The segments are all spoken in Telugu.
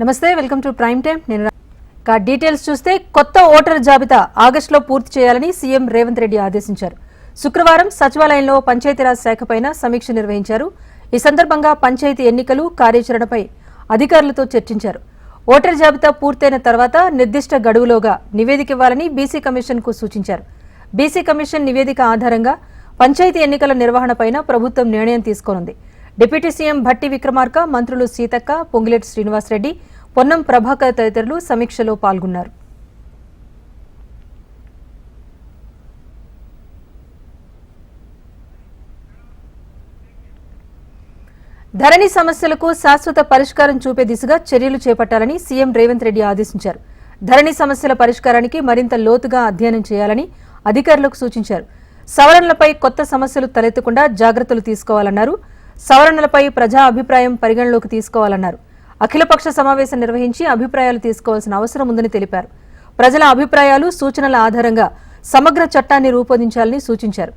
నమస్తే వెల్కమ్ టు ప్రైమ్ టైం నేను డీటెయిల్స్ చూస్తే కొత్త ఓటర్ జాబితా ఆగస్టులో పూర్తి చేయాలని సీఎం రేవంత్ రెడ్డి ఆదేశించారు. శుక్రవారం సచివాలయంలో పంచాయతీరాజ్ శాఖపైన సమీక్ష నిర్వహించారు. ఈ సందర్భంగా పంచాయతీ ఎన్నికలు కార్యాచరణపై అధికారులతో చర్చించారు. ఓటర్ జాబితా పూర్తయిన తర్వాత నిర్దిష్ట గడువులోగా నివేదిక ఇవ్వాలని బీసీ కమిషన్కు సూచించారు. బీసీ కమిషన్ నివేదిక ఆధారంగా పంచాయతీ ఎన్నికల నిర్వహణపైన ప్రభుత్వం నిర్ణయం తీసుకోనుంది. డిప్యూటీ సీఎం భట్టి విక్రమార్క మంత్రులు సీతక్క పొంగిలేటి శ్రీనివాసరెడ్డి పొన్నం ప్రభాకర్ తదితరులు సమీక్షలో పాల్గొన్నారు. ధరణి సమస్యలకు శాశ్వత పరిష్కారం చూపే దిశగా చర్యలు చేపట్టాలని సీఎం రేవంత్ రెడ్డి ఆదేశించారు. ధరణి సమస్యల పరిష్కారానికి మరింత లోతుగా అధ్యయనం చేయాలని అధికారులకు సూచించారు. సవరణలపై కొత్త సమస్యలు తలెత్తకుండా జాగ్రత్తలు తీసుకోవాలన్నారు. సవరణలపై ప్రజా అభిప్రాయం పరిగణలోకి తీసుకోవాలన్నారు. అఖిలపక్ష సమావేశం నిర్వహించి అభిప్రాయాలు తీసుకోవాల్సిన అవసరం ఉందని తెలిపారు. ప్రజల అభిప్రాయాలు సూచనల ఆధారంగా సమగ్ర చట్టాన్ని రూపొందించాలని సూచించారు.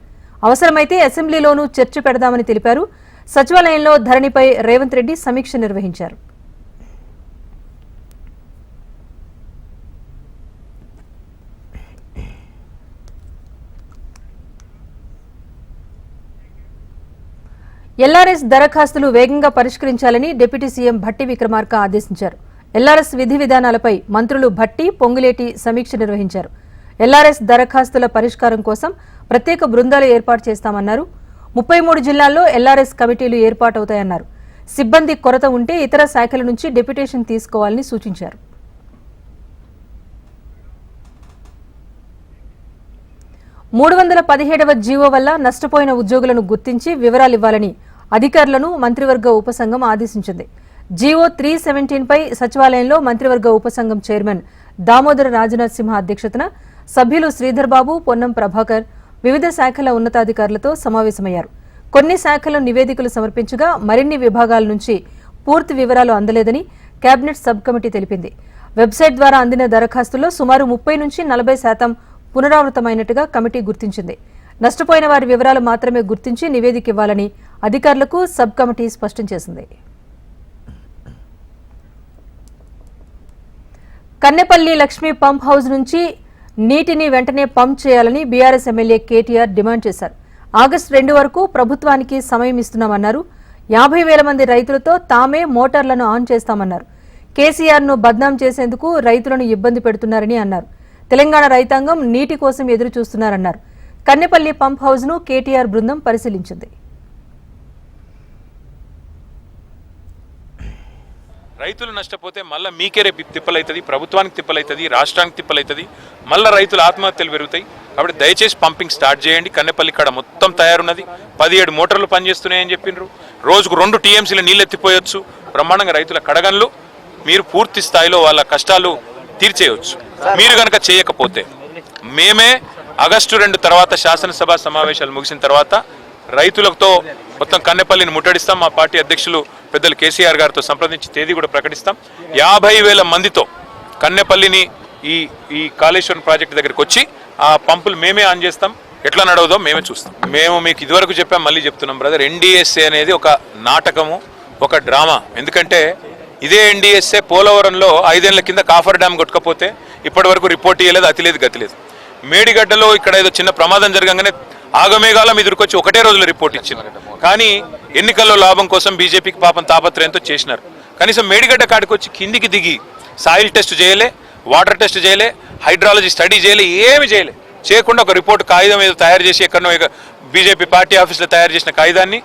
అవసరమైతే అసెంబ్లీలోనూ చర్చ పెడదామని తెలిపారు. సచివాలయంలో ధరణిపై రేవంత్ రెడ్డి సమీక్ష నిర్వహించారు. ఎల్ఆర్ఎస్ దరఖాస్తులు వేగంగా పరిష్కరించాలని డిప్యూటీ సీఎం భట్టి విక్రమార్క ఆదేశించారు. ఎల్ఆర్ఎస్ విధి విధానాలపై మంత్రులు భట్టి పొంగులేటి సమీక్ష నిర్వహించారు. ఎల్ఆర్ఎస్ దరఖాస్తుల పరిష్కారం కోసం ప్రత్యేక బృందాలు ఏర్పాటు చేస్తామన్నారు. ముప్పై మూడు జిల్లాల్లో ఎల్ఆర్ఎస్ కమిటీలు ఏర్పాటవుతాయన్నారు. సిబ్బంది కొరత ఉంటే ఇతర శాఖల నుంచి డెప్యుటేషన్ తీసుకోవాలని సూచించారు. మూడు వందల పదిహేడవ జీవో వల్ల నష్టపోయిన ఉద్యోగులను గుర్తించి వివరాలు ఇవ్వాలని అధికారులను మంత్రివర్గ ఉపసంఘం ఆదేశించింది. జీవో త్రీ సెవెంటీన్ పై సచివాలయంలో మంత్రివర్గ ఉపసంఘం చైర్మన్ దామోదర రాజనరసింహ అధ్యక్షతన సభ్యులు శ్రీధర్ బాబు పొన్నం ప్రభాకర్ వివిధ శాఖల ఉన్నతాధికారులతో సమావేశమయ్యారు. కొన్ని శాఖల నివేదికలు సమర్పించగా మరిన్ని విభాగాల నుంచి పూర్తి వివరాలు అందలేదని కేబినెట్ సబ్ కమిటీ తెలిపింది. వెబ్సైట్ ద్వారా అందిన దరఖాస్తుల్లో సుమారు ముప్పై నుంచి నలభై శాతం పునరావృతమైనట్టుగా కమిటీ గుర్తించింది. నష్టపోయిన వారి వివరాలు మాత్రమే గుర్తించి నివేదిక ఇవ్వాలని అధికారులకు సబ్ కమిటీ స్పష్టం చేసింది. కన్నెపల్లి లక్ష్మీ పంప్ హౌస్ నుంచి నీటిని వెంటనే పంప్ చేయాలని బీఆర్ఎస్ ఎమ్మెల్యే కేటీఆర్ డిమాండ్ చేశారు. ఆగస్టు రెండు వరకు ప్రభుత్వానికి సమయం ఇస్తున్నామన్నారు. యాభై వేల మంది రైతులతో తామే మోటార్లను ఆన్ చేస్తామన్నారు. కేసీఆర్ను బద్నాం చేసేందుకు రైతులను ఇబ్బంది పెడుతున్నారని అన్నారు. తెలంగాణ రైతాంగం నీటి కోసం ఎదురు చూస్తున్నారన్నారు. కన్నెపల్లి పంప్ హౌస్ను కేటీఆర్ బృందం పరిశీలించింది. రైతులు నష్టపోతే మళ్ళీ మీకే రేపు తిప్పలవుతుంది ప్రభుత్వానికి తిప్పలవుతుంది రాష్ట్రానికి తిప్పలవుతుంది మళ్ళీ రైతుల ఆత్మహత్యలు పెరుగుతాయి. కాబట్టి దయచేసి పంపింగ్ స్టార్ట్ చేయండి. కన్నెపల్లి కాడ మొత్తం తయారున్నది. పదిహేడు మోటార్లు పనిచేస్తున్నాయని చెప్పిండ్రు రోజుకు రెండు టీఎంసీల నీళ్ళు ఎత్తిపోయొచ్చు. బ్రహ్మాండంగా రైతుల కడగన్లు. మీరు పూర్తి స్థాయిలో వాళ్ళ కష్టాలు తీర్చేయవచ్చు మీరు కనుక చేయకపోతే మేమే ఆగస్టు రెండు తర్వాత శాసనసభ సమావేశాలు ముగిసిన తర్వాత రైతులతో మొత్తం కన్నెపల్లిని ముట్టడిస్తాం. మా పార్టీ అధ్యక్షులు పెద్దలు కేసీఆర్ గారితో సంప్రదించి తేదీ కూడా ప్రకటిస్తాం. యాభై వేల మందితో కన్నెపల్లిని ఈ ఈ కాళేశ్వరం ప్రాజెక్ట్ దగ్గరికి వచ్చి ఆ పంపులు మేమే ఆన్ చేస్తాం. ఎట్లా నడవదో మేమే చూస్తాం. మేము మీకు ఇదివరకు చెప్పాం మళ్ళీ చెప్తున్నాం బ్రదర్. ఎన్డీఎస్ఏ అనేది ఒక నాటకము ఒక డ్రామా. ఎందుకంటే ఇదే ఎన్డీఎస్ఏ పోలవరంలో ఐదేళ్ళ కింద కాఫర్ డ్యామ్ కొట్టుకపోతే ఇప్పటి వరకు రిపోర్ట్ ఇవ్వలేదు అతి లేదు గతి లేదు మేడిగడ్డలో ఇక్కడ ఏదో చిన్న ప్రమాదం జరగంగానే ఆగమేఘాలం ఎదురుకొచ్చి ఒకటే రోజులో రిపోర్ట్ ఇచ్చింది. కానీ ఎన్నికల్లో లాభం కోసం బీజేపీకి పాపం తాపత్రయంతో చేసినారు. కనీసం మేడిగడ్డ కాడికి వచ్చి కిందికి దిగి సాయిల్ టెస్ట్ చేయలే వాటర్ టెస్ట్ చేయలే హైడ్రాలజీ స్టడీ చేయలే ఏమి చేయలే. చేయకుండా ఒక రిపోర్ట్ కాగితం ఏదో తయారు చేసి ఎక్కడనో బీజేపీ పార్టీ ఆఫీస్లో తయారు చేసిన కాగితాన్ని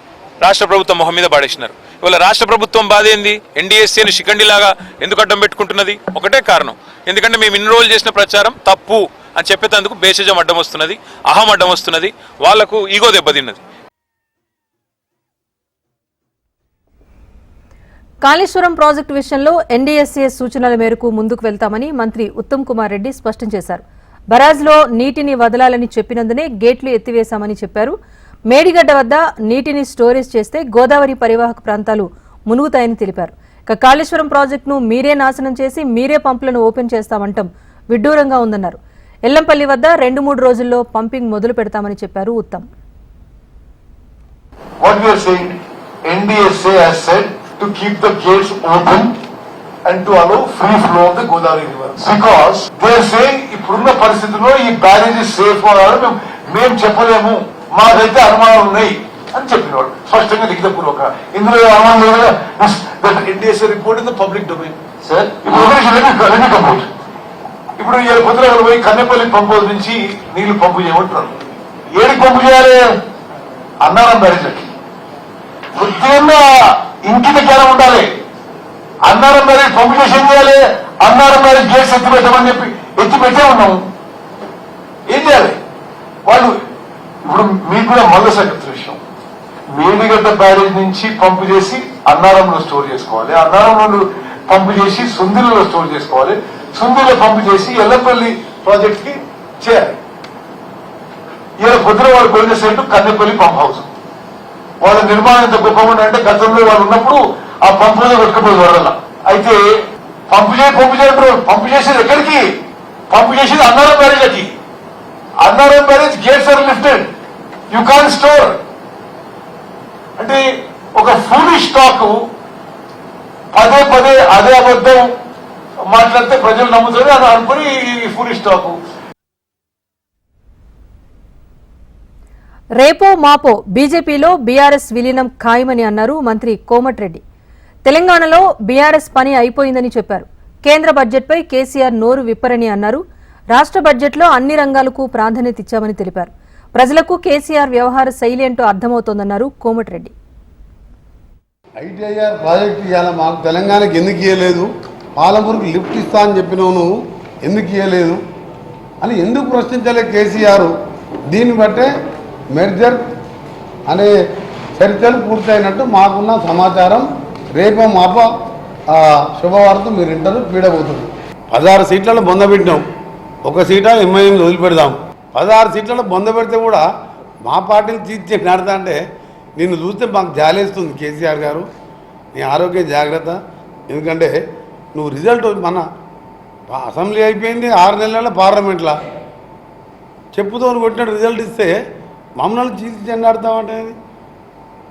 రాష్ట్ర ప్రభుత్వం మొహం మీద పడేసినారు. ఇవాళ రాష్ట్ర ప్రభుత్వం బాధ ఏంది ఎన్డీఎస్సీని శిఖండిలాగా ఎందుకు అడ్డం పెట్టుకుంటున్నది? ఒకటే కారణం. ఎందుకంటే మేము ఇన్రోల్ చేసిన ప్రచారం తప్పు అని చెప్పేటందుకు బేసిజం అడ్డం వస్తున్నది అహం అడ్డం వస్తున్నది వాళ్ళకు ఈగో దెబ్బతిన్నది. కాళేశ్వరం ప్రాజెక్టు విషయంలో ఎన్డీఎస్ఏ సూచనల మేరకు ముందుకు వెళ్తామని మంత్రి ఉత్తమ్ కుమార్ రెడ్డి స్పష్టం చేశారు. బరాజ్లో నీటిని వదలాలని చెప్పినందునే గేట్లు ఎత్తివేశామని చెప్పారు. మేడిగడ్డ వద్ద నీటిని స్టోరేజ్ చేస్తే గోదావరి పరివాహక ప్రాంతాలు మునుగుతాయని తెలిపారు. ఇక కాళేశ్వరం ప్రాజెక్టును మీరే నాశనం చేసి మీరే పంపులను ఓపెన్ చేస్తామంటాం విడ్డూరంగా ఉందన్నారు. ఎల్లంపల్లి వద్ద రెండు మూడు రోజుల్లో పంపింగ్ మొదలు పెడతామని చెప్పారు Uttam. What we are saying, NDSA has said to keep the gates open and to allow free flow of the Godavari river. Because they are saying ఇప్పుడున్న పరిస్థితుల్లో ఈ బ్యారేజ్ సేఫ్ అని మేము మేము చెప్పలేము. మాకైతే అనుమానాలు ఉన్నాయి అని చెప్పినవాడు. స్పష్టంగా లిఖితపూర్వక ఇందులో అనుమానం NDSA report in the public domain sir ఇప్పుడు me complete. ఇప్పుడు ఈ కుదిరగలు పోయి కన్నెపల్లి పంపు నుంచి నీళ్ళు పంపు చేయమంటున్నారు. ఏడికి పంపు చేయాలి? అన్నారం బ్యారేజ్లకి. కొద్దిగా ఇంకిత జ్ఞానం ఉండాలి. అన్నారం బ్యారేజ్ పంపు చేసి ఏం చేయాలి? అన్నారం బ్యారేజ్ గేట్స్ ఎత్తి పెట్టమని చెప్పి ఎత్తి పెట్టే ఉన్నాం ఏం చేయాలి? వాళ్ళు ఇప్పుడు మీకు కూడా మళ్ళీ సంగతి విషయం మేడిగడ్డ బ్యారేజ్ నుంచి పంపు చేసి అన్నారంలో స్టోర్ చేసుకోవాలి. అన్నారంలో పంపు చేసి సుందిలో స్టోర్ చేసుకోవాలి. సుందిలో పంపు చేసి ఎల్లపల్లి ప్రాజెక్ట్కి చేయాలి. ఇలా పొద్దున వాళ్ళు కొలిన సెంటు కన్నెపల్లి పంప్ హౌస్. వాళ్ళ నిర్మాణం ఎంత గొప్పగా అంటే గతంలో వాళ్ళు ఉన్నప్పుడు ఆ పంపులో మీద కొట్టుకుపోయి వరదల అయితే పంపు చేయి పంపు చేయడం పంపు చేసేది ఎక్కడికి? పంపు చేసేది Annaram బ్యారేజ్కి Annaram barrage gates are lifted. You can store అంటే ఒక ఫుల్ స్టాక్ పదే పదే అదే అబద్ధం మాట్లాడితే ప్రజలు నమ్ముతారు అని అనుకుని ఈ ఫుల్ స్టాక్ రేపో మాపో బీజేపీలో బీఆర్ఎస్ విలీనం ఖాయమని అన్నారు మంత్రి కోమటిరెడ్డి. తెలంగాణలో బీఆర్ఎస్ పని అయిపోయిందని చెప్పారు. కేంద్ర బడ్జెట్పై కేసీఆర్ నోరు విప్పరని అన్నారు. రాష్ట్ర బడ్జెట్లో అన్ని రంగాలకు ప్రాధాన్యత ఇచ్చామని తెలిపారు. ప్రజలకు కేసీఆర్ వ్యవహార శైలి అంటూ అర్థమవుతోందన్నారు కోమటిరెడ్డి. ఐటీఐఆర్ ప్రాజెక్ట్ ఇవాళ మాకు తెలంగాణకి ఎందుకు ఇవ్వలేదు పాలమూరుకి లిఫ్ట్ ఇస్తా అని చెప్పినావు నువ్వు ఎందుకు ఇవ్వలేదు అని ఎందుకు ప్రశ్నించలే కేసీఆర్? దీన్ని బట్టే మెర్జర్ అనే చర్చలు పూర్తయినట్టు మాకున్న సమాచారం. రేపు మాప ఆ, శుభవార్త మీరు ఇంటారు పీడబోతుంది పదహారు సీట్లలో బొందబెట్టినాం ఒక సీట ఎంఐఎం వదిలిపెడదాం. పదహారు సీట్లలో బొందబెడితే కూడా మా పార్టీని తీర్చి నడతా అంటే నిన్ను చూస్తే మాకు జాలేస్తుంది కేసీఆర్ గారు. నీ ఆరోగ్య జాగ్రత్త. ఎందుకంటే నువ్వు రిజల్ట్ మన అసెంబ్లీ అయిపోయింది ఆరు నెలల పార్లమెంట్లో. చెప్పుతో కొట్టినట్టు రిజల్ట్ ఇస్తే మమ్మల్ని తీర్చి చెండాడతామంటే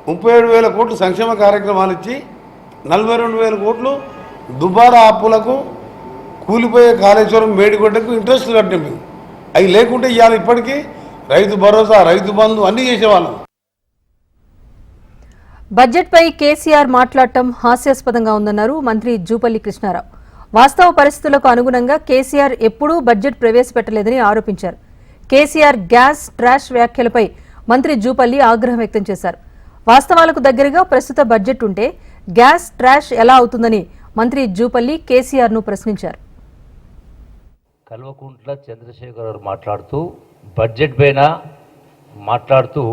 ముప్పై ఏడు వేల కోట్లు సంక్షేమ కార్యక్రమాలు ఇచ్చి నలభై రెండు వేల కోట్లు దుబారా అప్పులకు కూలిపోయే కాళేశ్వరం మేడిగొడ్డకు ఇంట్రెస్ట్ కట్టింది అవి లేకుంటే ఇవాళ ఇప్పటికీ రైతు భరోసా రైతు బంధు అన్నీ చేసేవాళ్ళం. బడ్జెట్పై కేసీఆర్ మాట్లాడటం హాస్యాస్పదంగా ఉందన్నారు మంత్రి జూపల్లి కృష్ణారావు. వాస్తవ పరిస్థితులకు అనుగుణంగా కేసీఆర్ ఎప్పుడూ బడ్జెట్ ప్రవేశపెట్టలేదని ఆరోపించారు. కేసీఆర్ గ్యాస్ ట్రాష్ వ్యాఖ్యలపై మంత్రి జూపల్లి ఆగ్రహం వ్యక్తం చేశారు. వాస్తవాలకు దగ్గరగా ప్రస్తుత బడ్జెట్ ఉంటే గ్యాస్ ట్రాష్ ఎలా అవుతుందని మంత్రి జూపల్లి కేసీఆర్ను ప్రశ్నించారు. కల్వకుంట్ల చంద్రశేఖర్ గారు మాట్లాడుతూ బడ్జెట్ పైన మాట్లాడుతూ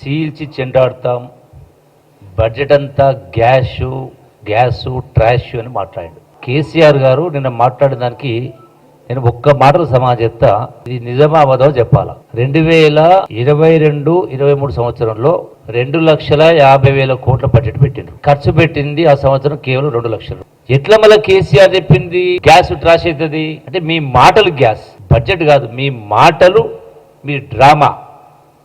చీల్చి చెండాడుతాం. బడ్జెట్ అంతా గ్యాస్ గ్యాస్ ట్రాష్ అని మాట్లాడాడు. కేసీఆర్ గారు నిన్న మాట్లాడిన దానికి నేను ఒక్క మాటలు సమాజం చెప్తా. ఇది నిజమా అబద్ధమో చెప్పాలా? రెండు వేల ఇరవై రెండు ఇరవై మూడు సంవత్సరంలో రెండు లక్షల యాభై వేల కోట్ల బడ్జెట్ పెట్టిండ్రు. ఖర్చు పెట్టింది ఆ సంవత్సరం కేవలం రెండు లక్షలు. ఎట్లా మళ్ళీ కేసీఆర్ చెప్పింది? గ్యాస్ ట్రాష్ అవుతుంది అంటే మీ మాటలు గ్యాస్. బడ్జెట్ కాదు మీ మాటలు మీ డ్రామా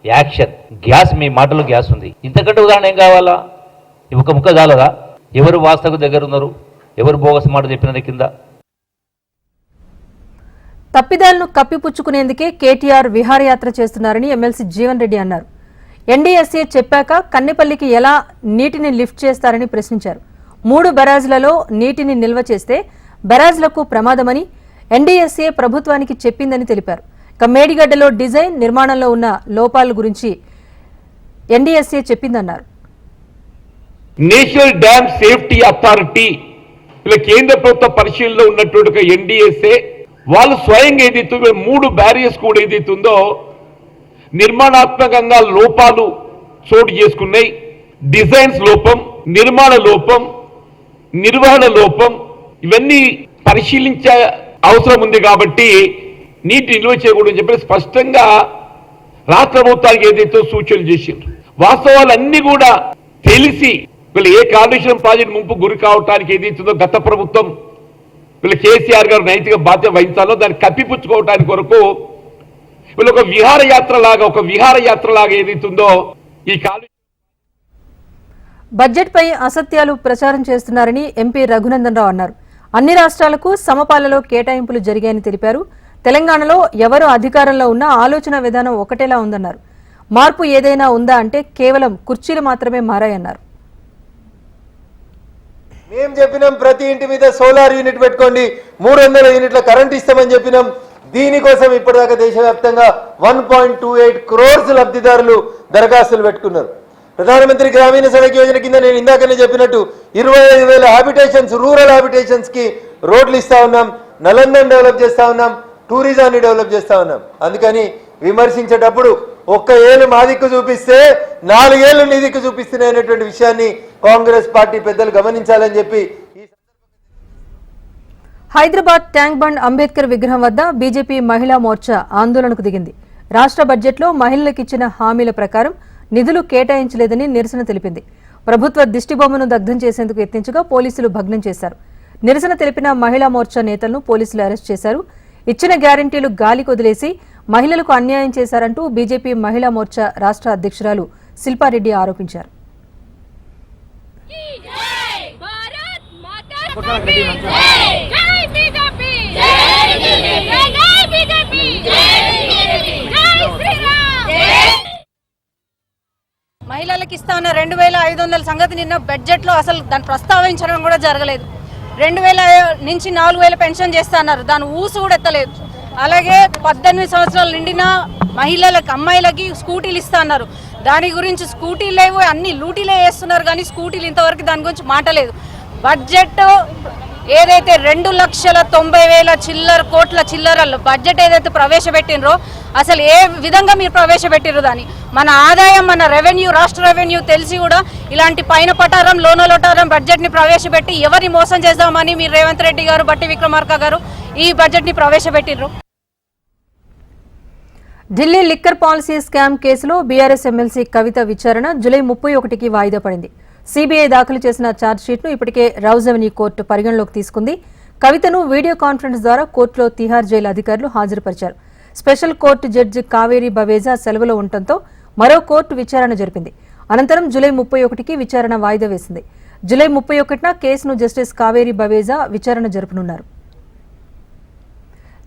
యాక్షన్. గ్యాస్ మీ మాటలు గ్యాస్ ఉంది. ఇంతకంటే ఉదాహరణ ఏం కావాలా? ఈ ఒక ముక్క చాలదా? ఎవరు వాస్తవ దగ్గర ఉన్నారు? ఎవరు బోగస్ మాట చెప్పిన కింద? తప్పిదాలను కప్పిపుచ్చుకునేందుకే కేటీఆర్ విహారయాత్ర చేస్తున్నారని ఎమ్మెల్సీ జీవన్ రెడ్డి అన్నారు. ఎన్డీఎస్ఏ చెప్పాక కన్నెపల్లికి ఎలా నీటిని లిఫ్ట్ చేస్తారని ప్రశ్నించారు. మూడు బెరాజ్లలో నీటిని నిల్వ చేస్తే బెరాజ్లకు ప్రమాదమని ఎన్డీఎస్ఏ ప్రభుత్వానికి చెప్పిందని తెలిపారు. ఇక మేడిగడ్డలో డిజైన్ నిర్మాణంలో ఉన్న లోపాల గురించి ఎన్డీఎస్ఏ చెప్పిందన్నారు. నేషనల్ డ్యామ్ సేఫ్టీ అథారిటీ ఇలా కేంద్ర ప్రభుత్వ పరిశీలనలో ఉన్నటువంటి ఒక ఎన్డీఎస్ఏ వాళ్ళు స్వయంగా ఏదైతే మూడు బ్యారియర్స్ కూడా ఏదైతుందో నిర్మాణాత్మకంగా లోపాలు చోటు చేసుకున్నాయి. డిజైన్స్ లోపం నిర్మాణ లోపం నిర్వహణ లోపం ఇవన్నీ పరిశీలించే అవసరం ఉంది కాబట్టి నీటి నిల్వ చేయకూడదని చెప్పి స్పష్టంగా రాష్ట్ర ప్రభుత్వానికి ఏదైతే సూచనలు చేసిండ్రు వాస్తవాలన్నీ కూడా తెలిసి వీళ్ళు ఏ కాలుష్యం ప్రాజెక్ట్ ముంపు గురి కావటానికి ఏదైతుందో గత ప్రభుత్వం వీళ్ళు కేసీఆర్ గారు నైతిక బాధ్యత వహించాలో దాన్ని కప్పిపుచ్చుకోవటానికి కొరకు వీళ్ళు ఒక విహారయాత్ర లాగా ఒక విహారయాత్ర లాగా ఏదైతుందో ఈ కాలుష్యం బడ్జెట్పై అసత్యాలు ప్రచారం చేస్తున్నారని ఎంపీ రఘునందన్ రావు అన్నారు. అన్ని రాష్ట్రాలకు సమపాలలో కేటాయింపులు జరిగాయని తెలిపారు. తెలంగాణలో ఎవరు అధికారంలో ఉన్నా ఆలోచన విధానం ఒకటేలా ఉందన్నారు. మార్పు ఏదైనా ఉందా అంటే కేవలం కుర్చీలు మాత్రమే మారాయన్నారు. మేం చెప్పినాం ప్రతి ఇంటి మీద సోలార్ యూనిట్ పెట్టుకోండి మూడు వందల యూనిట్ల కరెంట్ ఇస్తామని చెప్పినాం. దీనికోసం ఇప్పటిదాకా దేశవ్యాప్తంగా one point two eight crores లబ్ధిదారులు దరఖాస్తులు పెట్టుకున్నారు. ప్రధానమంత్రి గ్రామీణ సడక్ యోజన కింద నేను ఇందాకనే చెప్పినట్టు ఇరవై ఐదు వేల హ్యాబిటేషన్స్ రూరల్ హ్యాబిటేషన్స్కి రోడ్లు ఇస్తా ఉన్నాం నలందన్ డెవలప్ చేస్తా ఉన్నాం టూరిజాన్ని డెవలప్ చేస్తా ఉన్నాం. అందుకని విమర్శించేటప్పుడు ఒక్క ఏళ్ళు మా దిక్కు చూపిస్తే నాలుగేళ్ళు నీ దిక్కు చూపిస్తున్నాయి అనేటువంటి విషయాన్ని కాంగ్రెస్ పార్టీ పెద్దలు గమనించాలని చెప్పి హైదరాబాద్ ట్యాంక్ బండ్ అంబేద్కర్ విగ్రహం వద్ద బీజేపీ మహిళా మోర్చా ఆందోళనకు దిగింది. రాష్ట్ర బడ్జెట్లో మహిళలకు ఇచ్చిన హామీల ప్రకారం నిధులు కేటాయించలేదని నిరసన తెలిపింది. ప్రభుత్వ దిష్టిబొమ్మను దగ్ధం చేసేందుకు యత్నించగా పోలీసులు భగ్నం చేశారు. నిరసన తెలిపిన మహిళా మోర్చా నేతలను పోలీసులు అరెస్ట్ చేశారు. ఇచ్చిన గ్యారంటీలు గాలి కొదిలేసి మహిళలకు అన్యాయం చేశారంటూ బీజేపీ మహిళా మోర్చా రాష్ట్ర అధ్యక్షురాలు శిల్పారెడ్డి ఆరోపించారు. మహిళలకు ఇస్తా ఉన్న రెండు వేల ఐదు వందల సంగతి నిన్న బడ్జెట్లో అసలు దాన్ని ప్రస్తావించడం కూడా జరగలేదు. రెండు వేల నుంచి నాలుగు వేల పెన్షన్ చేస్తా అన్నారు. దాని ఊసు కూడా ఎత్తలేదు. అలాగే పద్దెనిమిది సంవత్సరాలు నిండిన మహిళలకు అమ్మాయిలకి స్కూటీలు ఇస్తా అన్నారు. దాని గురించి స్కూటీలు లేవు అన్ని లూటీలే వేస్తున్నారు కానీ స్కూటీలు ఇంతవరకు దాని గురించి మాటలేదు. బడ్జెట్ ఏదైతే రెండు లక్షల తొంభై వేల చిల్లర కోట్ల చిల్లరలు బడ్జెట్ ఏదైతే ప్రవేశపెట్టినరో అసలు ఏ విధంగా మీరు ప్రవేశపెట్టిరు దాన్ని? మన ఆదాయం మన రెవెన్యూ రాష్ట్ర రెవెన్యూ తెలిసి కూడా ఇలాంటి పైన పటారం లోన లోటారం బడ్జెట్ని ప్రవేశపెట్టి ఎవరిని మోసం చేద్దామని మీరు రేవంత్ రెడ్డి గారు బట్టి విక్రమార్క గారు ఈ బడ్జెట్ని ప్రవేశపెట్టినరు ఢిల్లీ లిక్కర్ పాలసీ స్కామ్ కేసులో బీఆర్ఎస్ ఎమ్మెల్సీ కవిత విచారణ జూలై ముప్పై ఒకటికి వాయిదా పడింది. సిబిఐ దాఖలు చేసిన ఛార్జ్షీట్ను ఇప్పటికే రౌజ్ అవెన్యూ కోర్టు పరిగణలోకి తీసుకుంది. కవితను వీడియో కాన్ఫరెన్స్ ద్వారా కోర్టులో తిహార్ జైలు అధికారులు హాజరుపరిచారు. Special court judge Kaveri Baweja సెలవులో ఉండటంతో మరో కోర్టు విచారణ జరిపింది. అనంతరం జూలై ముప్పై ఒకటికి విచారణ వాయిదా వేసింది. జూలై ముప్పై ఒకటిన కేసును జస్టిస్ కావేరి బవేజా విచారణ జరపనున్నారు.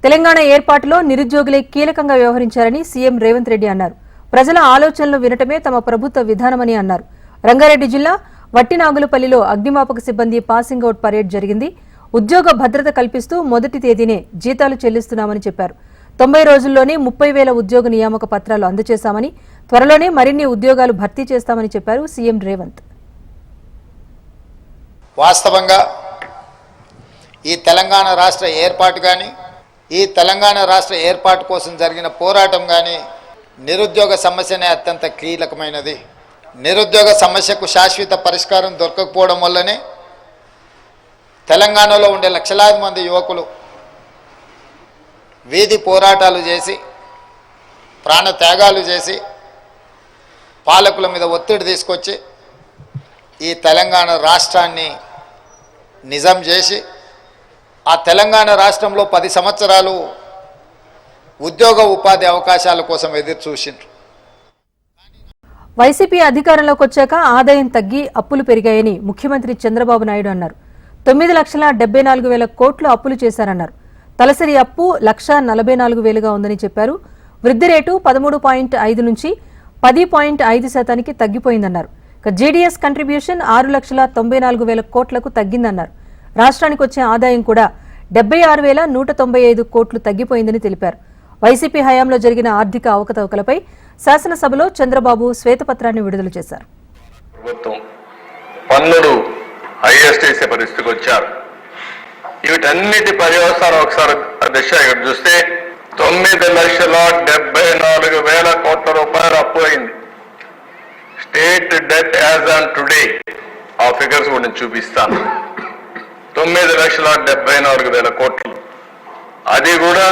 తెలంగాణ ఏర్పాటులో నిరుద్యోగులే కీలకంగా వ్యవహరించారని సీఎం రేవంత్ రెడ్డి అన్నారు. ప్రజల ఆలోచనలు వినటమే తమ ప్రభుత్వ విధానమని అన్నారు. రంగారెడ్డి జిల్లా వట్టినాగులపల్లిలో అగ్నిమాపక సిబ్బంది పాసింగ్ అవుట్ పరేడ్ జరిగింది. ఉద్యోగ భద్రత కల్పిస్తూ మొదటి తేదీనే జీతాలు చెల్లిస్తున్నామని చెప్పారు. తొంభై రోజుల్లోనే ముప్పై వేల ఉద్యోగ నియామక పత్రాలు అందజేశామని త్వరలోనే మరిన్ని ఉద్యోగాలు భర్తీ చేస్తామని చెప్పారు సీఎం రేవంత్. వాస్తవంగా ఈ తెలంగాణ రాష్ట్ర ఏర్పాటు కానీ ఈ తెలంగాణ రాష్ట్ర ఏర్పాటు కోసం జరిగిన పోరాటం కానీ నిరుద్యోగ సమస్యనే అత్యంత కీలకమైనది. నిరుద్యోగ సమస్యకు శాశ్వత పరిష్కారం దొరకకపోవడం వల్లనే తెలంగాణలో ఉండే లక్షలాది మంది యువకులు వీధి పోరాటాలు చేసి ప్రాణ త్యాగాలు చేసి పాలకుల మీద ఒత్తిడి తీసుకొచ్చి ఈ తెలంగాణ రాష్ట్రాన్ని నిజం చేసి ఆ తెలంగాణ రాష్ట్రంలో పది సంవత్సరాలు ఉద్యోగ ఉపాధి అవకాశాల కోసం ఎదురు చూసిండ్రు. వైసీపీ అధికారంలోకి వచ్చాక ఆదాయం తగ్గి అప్పులు పెరిగాయని ముఖ్యమంత్రి చంద్రబాబు నాయుడు అన్నారు. తొమ్మిది లక్షల డెబ్బై నాలుగు వేల కోట్లు అప్పులు చేశారన్నారు. తలసరి అప్పు లక్ష నలభై నాలుగు వేలుగా ఉందని చెప్పారు. వృద్ధి రేటు పదమూడు పాయింట్ ఐదు నుంచి పది పాయింట్ ఐదు శాతానికి తగ్గిపోయిందన్నారు. ఇక జీడీఎస్ కంట్రిబ్యూషన్ ఆరు లక్షల తొంభై నాలుగు వేల కోట్లకు తగ్గిందన్నారు. రాష్ట్రానికి వచ్చే ఆదాయం కూడా డెబ్బై ఆరు వేల నూట తొంభై ఐదు కోట్లు తగ్గిపోయిందని తెలిపారు. వైసీపీ హయాంలో జరిగిన ఆర్థిక అవకతవకలపై శాసనసభలో చంద్రబాబు శ్వేతపత్రాన్ని విడుదల చేశారు. ప్రభుత్వం పన్నులు హైయెస్ట్ చేసే పరిస్థితికి వచ్చారు. వీటన్నిటి పర్యవసానం ఒకసారి దిశ ఇక్కడ చూస్తే తొమ్మిది లక్షల డెబ్బై నాలుగు వేల కోట్ల రూపాయలు అప్పు అయింది. State debt as on today ఆ ఫిగర్స్ కూడా నేను చూపిస్తాను. తొమ్మిది లక్షల డెబ్బై నాలుగు వేల కోట్లు. అది కూడా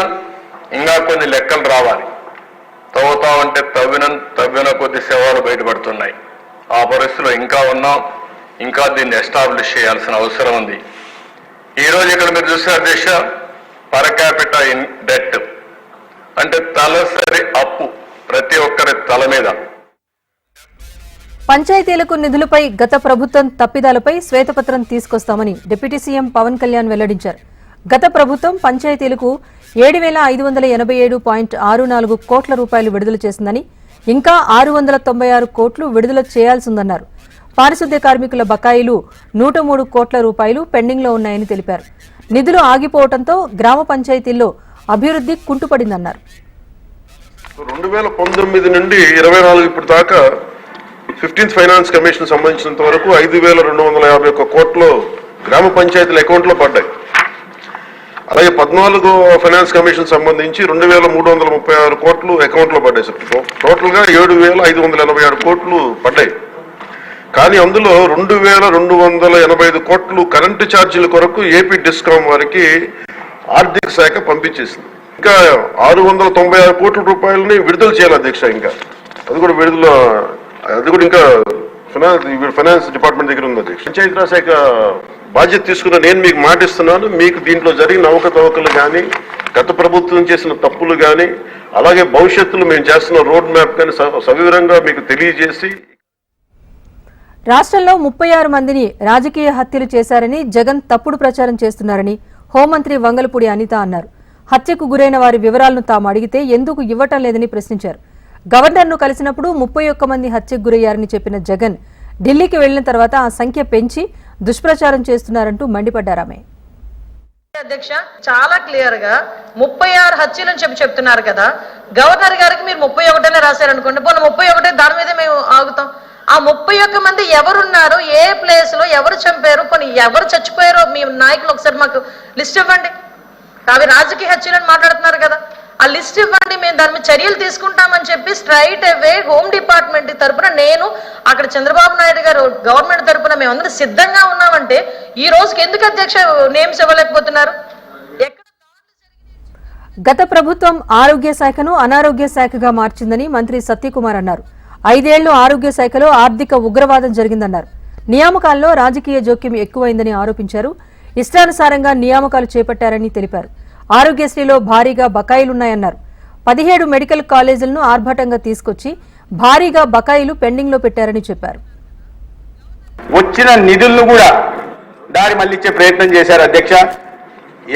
ఇంకా కొన్ని లెక్కలు రావాలి. తవ్వుతా ఉంటే తవ్విన తవ్విన కొద్ది సేవలు బయటపడుతున్నాయి. ఆ పరిస్థితిలో ఇంకా ఉన్నాం. ఇంకా దీన్ని ఎస్టాబ్లిష్ చేయాల్సిన అవసరం ఉంది. ఈ రోజు ఇక్కడ మీరు చూసే దిశ పర్ క్యాపిటల్ ఇన్ డెట్. అంటే తలసరి అప్పు ప్రతి ఒక్కరి తల మీద. పంచాయతీలకు నిధులపై గత ప్రభుత్వం తప్పిదాలపై శ్వేతపత్రం తీసుకొస్తామని డిప్యూటీ సీఎం పవన్ కళ్యాణ్ వెల్లడించారు. గత ప్రభుత్వం పంచాయతీలకు ఏడు వేల ఐదు వందల ఎనభై ఏడు పాయింట్ ఆరు నాలుగు కోట్ల రూపాయలు విడుదల చేసిందని ఇంకా ఆరు వందల తొంభై ఆరు కోట్లు విడుదల చేయాల్సిందన్నారు. పారిశుద్ధ్య కార్మికుల బకాయిలు నూట మూడు కోట్ల రూపాయలు పెండింగ్లో ఉన్నాయని తెలిపారు. నిధులు ఆగిపోవడంతో గ్రామ పంచాయతీల్లో అభివృద్ధి కుంటుపడిందన్నారు. రెండు వేల పంతొమ్మిది నుండి ఇరవై నాలుగు ఇప్పుడు దాకా ఫిఫ్టీన్త్ ఫైనాన్స్ కమిషన్ సంబంధించినంత వరకు ఐదు వేల రెండు వందల యాభై ఒక్క కోట్లు గ్రామ పంచాయతీల అకౌంట్లో పడ్డాయి. అలాగే పద్నాలుగు ఫైనాన్స్ కమిషన్ సంబంధించి రెండు వేల మూడు వందల ముప్పై ఆరు కోట్లు అకౌంట్లో పడ్డాయి సార్. టోటల్గా ఏడు వేల ఐదు వందల ఎనభై ఆరు కోట్లు పడ్డాయి. కానీ అందులో రెండు వేల రెండు వందల ఎనభై ఐదు కోట్లు కరెంటు ఛార్జీల కొరకు ఏపీ డిస్కామ్ వారికి ఆర్థిక శాఖ పంపించేసింది. ఇంకా ఆరు వందల తొంభై ఆరు కోట్ల రూపాయలని విడుదల చేయాలి అధ్యక్ష ఇంకా. అది కూడా విడుదల అది కూడా ఇంకా ఫైనాన్స్ ఫైనాన్స్ డిపార్ట్మెంట్ దగ్గర ఉంది పంచాయతీరాజ్ శాఖ బాధ్యత తీసుకున్న నేను మీకు మాటిస్తున్నాను మీకు దీంట్లో జరిగిన అవకతవకలు కానీ గత ప్రభుత్వం చేసిన తప్పులు కానీ అలాగే భవిష్యత్తులో మేము చేస్తున్న రోడ్ మ్యాప్ కానీ స- సవివరంగా మీకు తెలియజేసి రాష్ట్రంలో ముప్పై ఆరు మందిని రాజకీయ హత్యలు చేశారని జగన్ తప్పుడు ప్రచారం చేస్తున్నారని హోంమంత్రి వంగలపూడి అనిత అన్నారు. హత్యకు గురైన వారి వివరాలను తాము అడిగితే ఎందుకు ఇవ్వటం లేదని ప్రశ్నించారు. గవర్నర్ను కలిసినప్పుడు ముప్పై ఒక్క మంది హత్యకు గురయ్యారని చెప్పిన జగన్ ఢిల్లీకి వెళ్ళిన తర్వాత ఆ సంఖ్య పెంచి దుష్ప్రచారం చేస్తున్నారంటూ మండిపడ్డారామె అధ్యక్ష చాలా క్లియర్గా ముప్పై ఆరు హత్యలు అని చెప్పి చెప్తున్నారు కదా. గవర్నర్ గారికి మీరు ముప్పై ఒకటనే రాశారనుకోండి. పోనీ ముప్పై ఒకటే దాని మీద మేము ఆగుతాం. ఆ ముప్పై ఒక్క మంది ఎవరున్నారు? ఏ ప్లేస్లో ఎవరు చంపారు? పోనీ ఎవరు చచ్చిపోయారో మీ నాయకులు ఒకసారి మాకు లిస్ట్ ఇవ్వండి. అవి రాజకీయ హత్యలను మాట్లాడుతున్నారు కదా. ఆ లిస్ట్ ఇవ్వండి మేము దాని మీద చర్యలు తీసుకుంటామని చెప్పి స్ట్రైట్ అవే హోమ్ డిపార్ట్మెంట్ తరపున నేను అక్కడ చంద్రబాబు నాయుడు గారు గవర్నమెంట్ తరపున మేమందరం సిద్ధంగా ఉన్నామంటే ఈ రోజుకి ఎందుకు అధ్యక్ష నేమ్స్ ఇవ్వలేకపోతున్నారు? గత ప్రభుత్వం ఆరోగ్య శాఖను అనారోగ్య శాఖగా మార్చిందని మంత్రి సత్యకుమార్ అన్నారు. ఐదేళ్ళు ఆరోగ్య శాఖలో ఆర్థిక ఉగ్రవాదం జరిగిందన్నారు. నియామకాల్లో రాజకీయ జోక్యం ఎక్కువైందని ఆరోపించారు. ఇష్టానుసారంగా నియామకాలు చేపట్టారని తెలిపారు. ఆరోగ్యశ్రీలో భారీగా బకాయిలున్నాయన్నారు. పదిహేడు మెడికల్ కాలేజీలను ఆర్భాటంగా తీసుకొచ్చి భారీగా బకాయిలు పెండింగ్లో పెట్టారని చెప్పారు. వచ్చిన నిధులను కూడా దారి మళ్ళిచ్చే ప్రయత్నం చేశారు అధ్యక్ష.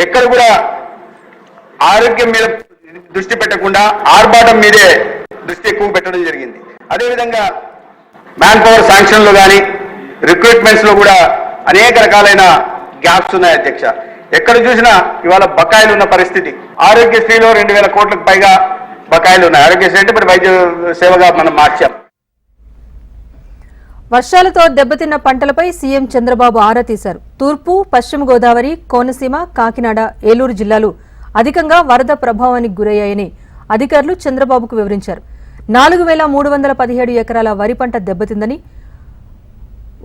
ఎక్కడ కూడా ఆరోగ్యం మీద దృష్టి పెట్టకుండా ఆర్భాటం మీదే దృష్టి ఎక్కువ పెట్టడం జరిగింది. అదేవిధంగా మ్యాన్ పవర్ శాంక్షన్లు కానీ రిక్రూట్మెంట్స్లో కూడా అనేక రకాలైన గ్యాప్స్ ఉన్నాయి అధ్యక్ష. ఎక్కడ చూసినా ఇవాళ బకాయిలు ఉన్న పరిస్థితి. ఆరోగ్యశ్రీలో రెండు వేల కోట్లకు పైగా బకాయిలు ఉన్నాయి. ఆరోగ్యశ్రీ అంటే ఇప్పుడు వైద్య సేవగా మనం మార్చాం. వర్షాలతో దెబ్బతిన్న పంటలపై సీఎం చంద్రబాబు ఆరా తీశారు. తూర్పు పశ్చిమ గోదావరి కోనసీమ కాకినాడ ఏలూరు జిల్లాలు అధికంగా వరద ప్రభావానికి గురయ్యాయని అధికారులు చంద్రబాబుకు వివరించారు. నాలుగు వేల మూడు వందల పదిహేడు ఎకరాల వరి పంట దెబ్బతిందని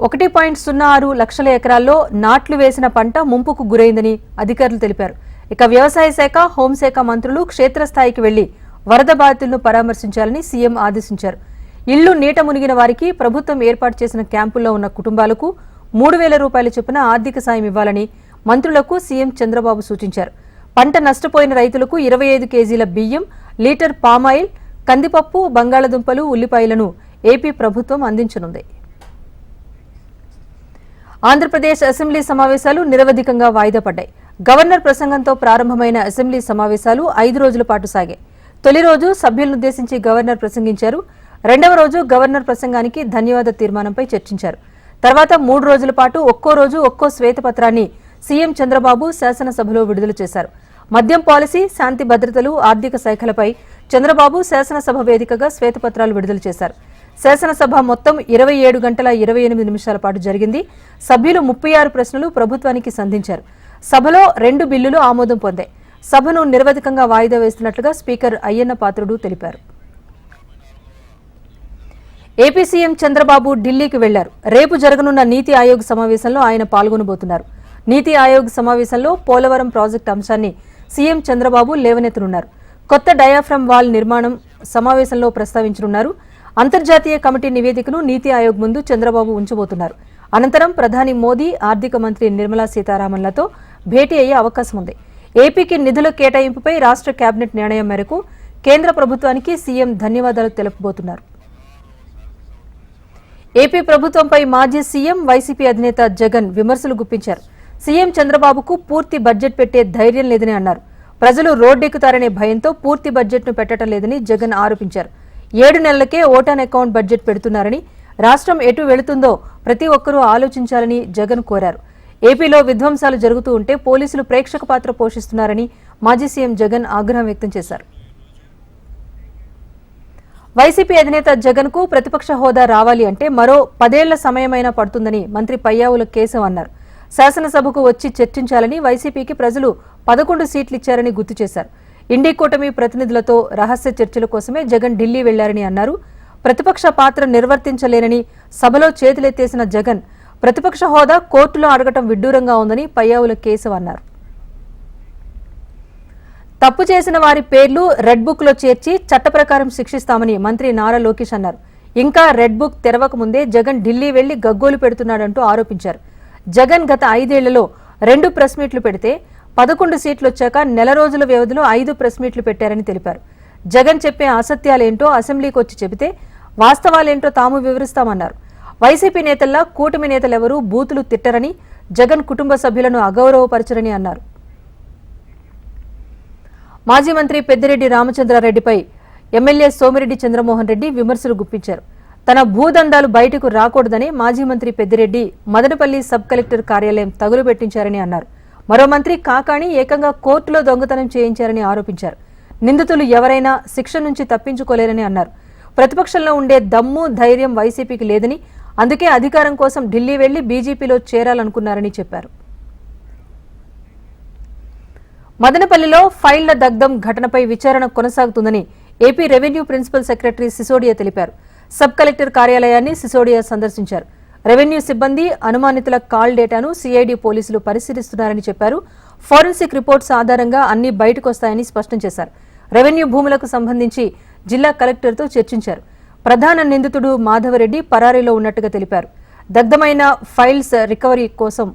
ఒకటి పాయింట్ సున్నా ఆరు లక్షల ఎకరాల్లో నాట్లు వేసిన పంట ముంపుకు గురైందని అధికారులు తెలిపారు. ఇక వ్యవసాయ శాఖ హోంశాఖ మంత్రులు క్షేత్రస్థాయికి వెళ్ళి వరద బాధితులను పరామర్శించాలని సీఎం ఆదేశించారు. ఇళ్ళు నీట మునిగిన వారికి ప్రభుత్వం ఏర్పాటు చేసిన క్యాంపుల్లో ఉన్న కుటుంబాలకు మూడు వేల రూపాయల చొప్పున ఆర్థిక సాయం ఇవ్వాలని మంత్రులకు సీఎం చంద్రబాబు సూచించారు. పంట నష్టపోయిన రైతులకు ఇరవై ఐదు కేజీల బియ్యం లీటర్ పామాయిల్ కందిపప్పు బంగాళదుంపలు ఉల్లిపాయలను ఏపీ ప్రభుత్వం అందించనుంది. ఆంధ్రప్రదేశ్ అసెంబ్లీ సమావేశాలు నిరవధికంగా వాయిదా పడ్డాయి. గవర్నర్ ప్రసంగంతో ప్రారంభమైన అసెంబ్లీ సమావేశాలు ఐదు రోజుల పాటు సాగాయి. తొలి రోజు సభ్యులనుద్దేశించి గవర్నర్ ప్రసంగించారు. రెండవ రోజు గవర్నర్ ప్రసంగానికి ధన్యవాద తీర్మానంపై చర్చించారు. తర్వాత మూడు రోజుల పాటు ఒక్కో రోజు ఒక్కో శ్వేతపత్రాన్ని సీఎం చంద్రబాబు శాసనసభలో విడుదల చేశారు. మద్యం పాలసీ శాంతి భద్రతలు ఆర్థిక శాఖలపై చంద్రబాబు శాసనసభ వేదికగా శ్వేతపత్రాలు విడుదల చేశారు. శాసనసభ మొత్తం ఇరవై ఏడు గంటల ఇరవై ఎనిమిది నిమిషాల పాటు జరిగింది. సభ్యులు ముప్పై ఆరు ప్రశ్నలు ప్రభుత్వానికి సంధించారు. సభలో రెండు బిల్లులు ఆమోదం పొందాయి. సభను నిరవధికంగా వాయిదా వేస్తున్నట్లుగా స్పీకర్ అయ్యన్న పాత్రుడు తెలిపారు. ఏపీ సీఎం చంద్రబాబు ఢిల్లీకి వెళ్ళారు. రేపు జరగనున్న నీతి ఆయోగ్ సమావేశంలో ఆయన పాల్గొనబోతున్నారు. నీతి ఆయోగ్ సమావేశంలో పోలవరం ప్రాజెక్టు అంశాన్ని సీఎం చంద్రబాబు లేవనెత్తనున్నారు. కొత్త డయాఫ్రమ్ వాల్ నిర్మాణం సమావేశంలో ప్రస్తావించనున్నారు. అంతర్జాతీయ కమిటీ నివేదికను నీతి ఆయోగ్ ముందు చంద్రబాబు ఉంచబోతున్నారు. అనంతరం ప్రధాని మోదీ ఆర్థిక మంత్రి నిర్మలా సీతారామన్లతో భేటీ అయ్యే అవకాశం ఉంది. ఏపీకి నిధుల కేటాయింపుపై రాష్ట్ర కేబినెట్ నిర్ణయం మేరకు కేంద్ర ప్రభుత్వానికి సీఎం ధన్యవాదాలు తెలుపబోతున్నారు. ఏపీ ప్రభుత్వంపై మాజీ సీఎం వైసీపీ అధినేత జగన్ విమర్శలు గుప్పించారు. సీఎం చంద్రబాబుకు పూర్తి బడ్జెట్ పెట్టే ధైర్యం లేదని అన్నారు. ప్రజలు రోడ్డెక్కుతారనే భయంతో పూర్తి బడ్జెట్ను పెట్టడం లేదని జగన్ ఆరోపించారు. ఏడు నెలలకే ఓటాన్ అకౌంట్ బడ్జెట్ పెడుతున్నారని రాష్ట్రం ఎటు వెళుతుందో ప్రతి ఒక్కరూ ఆలోచించాలని జగన్ కోరారు. ఏపీలో విధ్వంసాలు జరుగుతూ ఉంటే పోలీసులు ప్రేక్షక పాత్ర పోషిస్తున్నారని మాజీ సీఎం జగన్ ఆగ్రహం వ్యక్తం చేశారు. వైసీపీ అధినేత జగన్కు ప్రతిపక్ష హోదా రావాలి అంటే మరో పదేళ్ళ సమయమైనా పడుతుందని మంత్రి పయ్యావుల కేశవ్ అన్నారు. శాసనసభకు వచ్చి చర్చించాలని వైసీపీకి ప్రజలు పదకొండు సీట్లు ఇచ్చారని గుర్తు చేశారు. ఇండి కూటమి ప్రతినిధులతో రహస్య చర్చల కోసమే జగన్ ఢిల్లీ వెళ్ళారని అన్నారు. ప్రతిపక్ష పాత్ర నిర్వర్తించలేనని సభలో చేతులెత్తేసిన జగన్ ప్రతిపక్ష హోదా కోర్టులో అడగటం విడ్డూరంగా ఉందని పయ్యావుల కేశవ్ అన్నారు. తప్పు చేసిన వారి పేర్లు రెడ్ బుక్లో చేర్చి చట్ట ప్రకారం శిక్షిస్తామని మంత్రి నారా లోకేష్ అన్నారు. ఇంకా రెడ్ బుక్ తెరవక ముందే జగన్ ఢిల్లీ వెళ్ళి గగ్గోలు పెడుతున్నాడంటూ ఆరోపించారు. జగన్ గత ఐదేళ్ళలో రెండు ప్రెస్ మీట్లు పెడితే పదకొండు సీట్లు వచ్చాక నెల రోజుల వ్యవధిలో ఐదు ప్రెస్ మీట్లు పెట్టారని తెలిపారు. జగన్ చెప్పే అసత్యాలేంటో అసెంబ్లీకి వచ్చి చెబితే వాస్తవాలేంటో తాము వివరిస్తామన్నారు. వైసీపీ నేతల్లా కూటమి నేతలెవరూ బూతులు తిట్టరని జగన్ కుటుంబ సభ్యులను అగౌరవపరచరని అన్నారు. మాజీ మంత్రి పెద్దిరెడ్డి రామచంద్రారెడ్డిపై ఎమ్మెల్యే సోమిరెడ్డి చంద్రమోహన్ రెడ్డి విమర్శలు గుప్పించారు. తన భూదందాలు బయటకు రాకూడదని మాజీ మంత్రి పెద్దిరెడ్డి మదనపల్లి సబ్ కలెక్టర్ కార్యాలయం తగులు పెట్టించారని అన్నారు. మరో మంత్రి కాకాణి ఏకంగా కోర్టులో దొంగతనం చేయించారని ఆరోపించారు. నిందితులు ఎవరైనా శిక్ష నుంచి తప్పించుకోలేరని అన్నారు. ప్రతిపక్షంలో ఉండే దమ్ము ధైర్యం వైసీపీకి లేదని అందుకే అధికారం కోసం ఢిల్లీ వెళ్ళి బీజేపీలో చేరాలనుకున్నారని చెప్పారు. మదనపల్లిలో ఫైళ్ళ దగ్ధం ఘటనపై విచారణ కొనసాగుతుందని AP revenue principal secretary Sisodia తెలిపారు. సబ్ కలెక్టర్ కార్యాలయాన్ని సిసోడియా సందర్శించారు. రెవెన్యూ సిబ్బంది అనుమానితుల కాల్ డేటాను సిఐడి పోలీసులు పరిశీలిస్తున్నారని చెప్పారు. ఫోరెన్సిక్ రిపోర్ట్స్ ఆధారంగా అన్ని బయటకు వస్తాయని స్పష్టం చేశారు. రెవెన్యూ భూములకు సంబంధించి జిల్లా కలెక్టర్తో చర్చించారు. ప్రధాన నిందితుడు మాధవరెడ్డి పరారీలో ఉన్నట్టుగా తెలిపారు. దగ్ధమైన ఫైల్స్ రికవరీ కోసం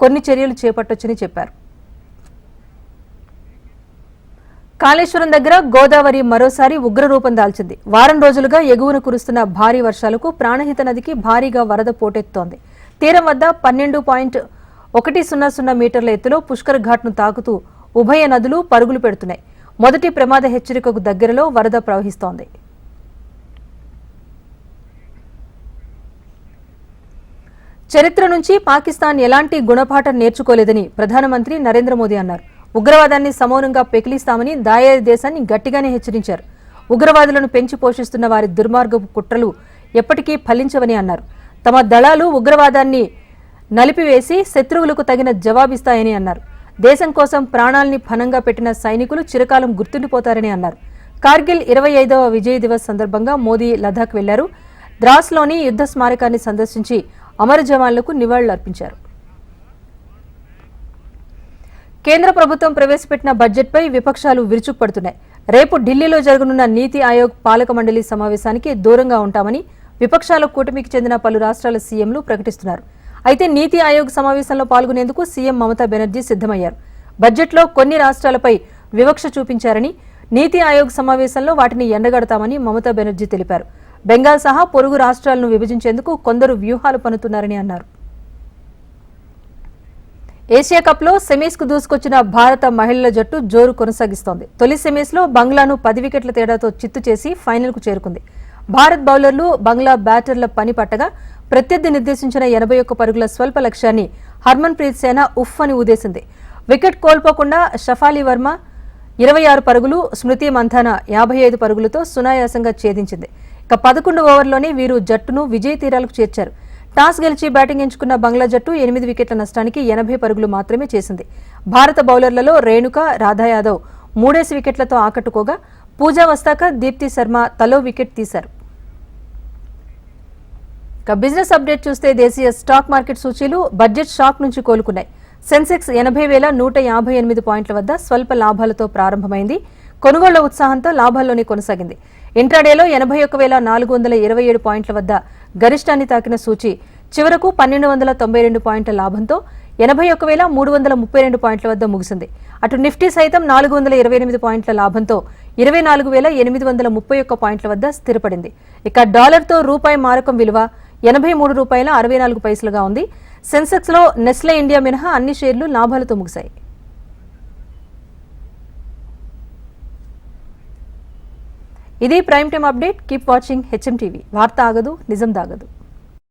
కొన్ని చర్యలు చేపట్టొచ్చని చెప్పారు. కాళేశ్వరం దగ్గర గోదావరి మరోసారి ఉగ్రరూపం దాల్చింది. వారం రోజులుగా ఎగువన కురుస్తున్న భారీ వర్షాలకు ప్రాణహిత నదికి భారీగా వరద పోటెత్తోంది. తీరం వద్ద పన్నెండు పాయింట్ ఒకటి సున్నా సున్నా మీటర్ల ఎత్తులో పుష్కర్ ఘాట్ను తాకుతూ ఉభయ నదులు పరుగులు పెడుతున్నాయి. మొదటి ప్రమాద హెచ్చరికకు దగ్గరలో వరద ప్రవహిస్తోంది. చరిత్ర నుంచి పాకిస్తాన్ ఎలాంటి గుణపాఠం నేర్చుకోలేదని ప్రధానమంత్రి నరేంద్ర మోదీ అన్నారు. ఉగ్రవాదాన్ని సమూలంగా పెకిలిస్తామని దాయాది దేశాన్ని గట్టిగానే హెచ్చరించారు. ఉగ్రవాదులను పెంచి పోషిస్తున్న వారి దుర్మార్గపు కుట్రలు ఎప్పటికీ ఫలించవని అన్నారు. తమ దళాలు ఉగ్రవాదాన్ని నలిపివేసి శత్రువులకు తగిన జవాబిస్తాయని అన్నారు. దేశం కోసం ప్రాణాల్ని ఫనంగా పెట్టిన సైనికులు చిరకాలం గుర్తుండిపోతారని అన్నారు. కార్గిల్ ఇరవై ఐదవ విజయ్ దివస్ సందర్భంగా మోదీ లదాఖ్ వెళ్ళారు. ద్రాస్లోని యుద్ధ స్మారకాన్ని సందర్శించి అమర జవాన్లకు నివాళులర్పించారు. కేంద్ర ప్రభుత్వం ప్రవేశపెట్టిన బడ్జెట్పై విపక్షాలు విరుచుకుపడుతున్నాయి. రేపు ఢిల్లీలో జరగనున్న నీతి ఆయోగ్ పాలక మండలి సమావేశానికి దూరంగా ఉంటామని విపక్షాల కూటమికి చెందిన పలు రాష్ట్రాల సీఎంలు ప్రకటిస్తున్నారు. అయితే నీతి ఆయోగ్ సమావేశంలో పాల్గొనేందుకు సీఎం మమతా బెనర్జీ సిద్ధమయ్యారు. బడ్జెట్లో కొన్ని రాష్ట్రాలపై వివక్ష చూపించారని నీతి ఆయోగ్ సమావేశంలో వాటిని ఎండగడతామని మమతా బెనర్జీ తెలిపారు. బెంగాల్ సహా పొరుగు రాష్ట్రాలను విభజించేందుకు కొందరు వ్యూహాలు పనుతున్నారని అన్నారు. ఏషియా కప్లో సెమీస్కు దూసుకొచ్చిన భారత మహిళల జట్టు జోరు కొనసాగిస్తోంది. తొలి సెమీస్లో బంగ్లాను పది వికెట్ల తేడాతో చిత్తు చేసి ఫైనల్కు చేరుకుంది. భారత్ బౌలర్లు బంగ్లా బ్యాటర్ల పని పట్టగా ప్రత్యర్థి నిర్దేశించిన ఎనభై ఒక్క పరుగుల స్వల్ప లక్ష్యాన్ని హర్మన్ ప్రీత్ సేన ఉఫ్ అని ఊదేసింది. వికెట్ కోల్పోకుండా షఫాలి వర్మ ఇరవై ఆరు పరుగులు స్మృతి మంథాన యాభై ఐదు పరుగులతో సునాయాసంగా ఛేదించింది. ఇక పదకొండు ఓవర్లోనే వీరు జట్టును విజయ తీరాలకు చేర్చారు. టాస్ గెలిచి బ్యాటింగ్ ఎంచుకున్న బంగ్లా జట్టు ఎనిమిది వికెట్ల నష్టానికి ఎనభై పరుగులు మాత్రమే చేసింది. భారత బౌలర్లలో రేణుక రాధా యాదవ్ మూడేసి వికెట్లతో ఆకట్టుకోగా పూజా వస్తాక దీప్తి శర్మ తలో వికెట్ తీశారు. ఇక బిజినెస్ అప్డేట్ చూస్తే దేశీయ స్టాక్ మార్కెట్ సూచీలు బడ్జెట్ షాక్ నుంచి కోలుకున్నాయి. సెన్సెక్స్ ఎనభై వేల నూట యాభై ఎనిమిది పాయింట్ల వద్ద స్వల్ప లాభాలతో ప్రారంభమైంది. కొనుగోళ్ళ ఉత్సాహంతో లాభాల్లోనే కొనసాగింది. ఇంట్రాడేలో ఎనభై ఒక్క వేల నాలుగు వందల ఇరవై ఏడు పాయింట్ల వద్ద గరిష్టాన్ని తాకిన సూచి చివరకు పన్నెండు వందల తొంభై రెండు పాయింట్ల లాభంతో ఎనభై ఒక్క వేల మూడు వందల ముప్పై రెండు పాయింట్ల వద్ద ముగిసింది. అటు నిఫ్టీ సైతం నాలుగు వందల ఇరవై ఎనిమిది పాయింట్ల లాభంతో ఇరవై నాలుగు వేల ఎనిమిది వందల ముప్పై ఒక్క పాయింట్ల వద్ద స్థిరపడింది. ఇక డాలర్తో రూపాయి మారకం విలువ ఎనభై మూడు రూపాయల అరవై నాలుగు పైసలుగా ఉంది. సెన్సెక్స్లో నెస్లే ఇండియా మినహా అన్ని షేర్లు లాభాలతో ముగిశాయి. ఇది prime time update. Keep watching HM TV. వార్త ఆగదు నిజం దాగదు